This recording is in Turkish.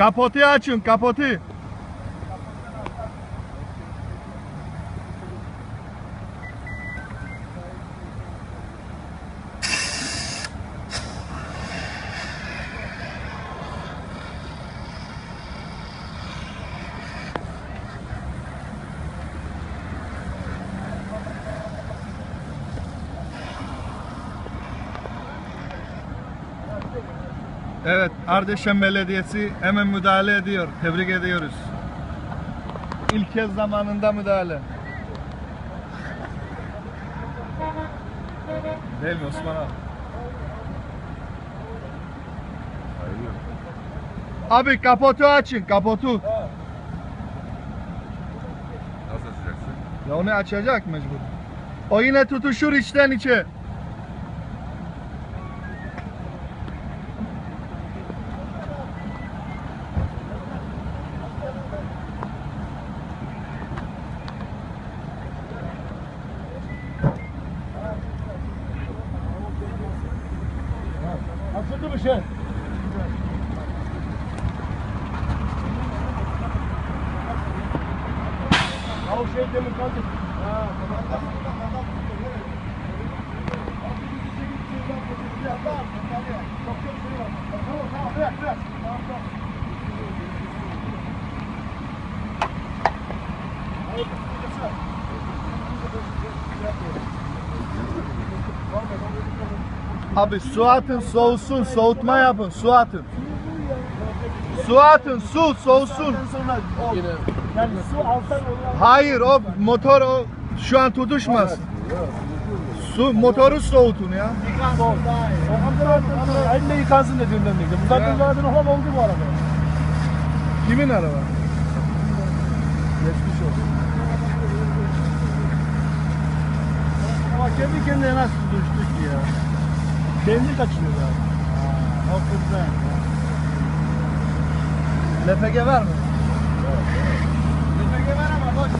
Kapotu açın kapotu. Evet, Ardeşen Belediyesi hemen müdahale ediyor. Tebrik ediyoruz. İlk kez zamanında müdahale. Değil mi Osman abi? Abi kapotu açın, kapotu. Nasıl açacaksın? Ya onu açacak mecbur. O yine tutuşur içten içe. Açıldı mı şey? Ya o şey demin kaldı. Ha, tamam. Çok Abi su atın soğusun, soğutma yapın, su atın. Su atın, su soğusun. Yani su alttan Hayır o motor o şu an tutuşmaz. Su motoru soğutun ya. yıkansın daha iyi. O amcalardan sonra elle yıkansın dediğimden beri. Bunlar da zaten hal oldu bu arada. Kimin araba? Geçmiş olsun. Ama kendi kendine nasıl düştük Kendi kaçıyor ya. Ha, o kızdan. LPG var mı?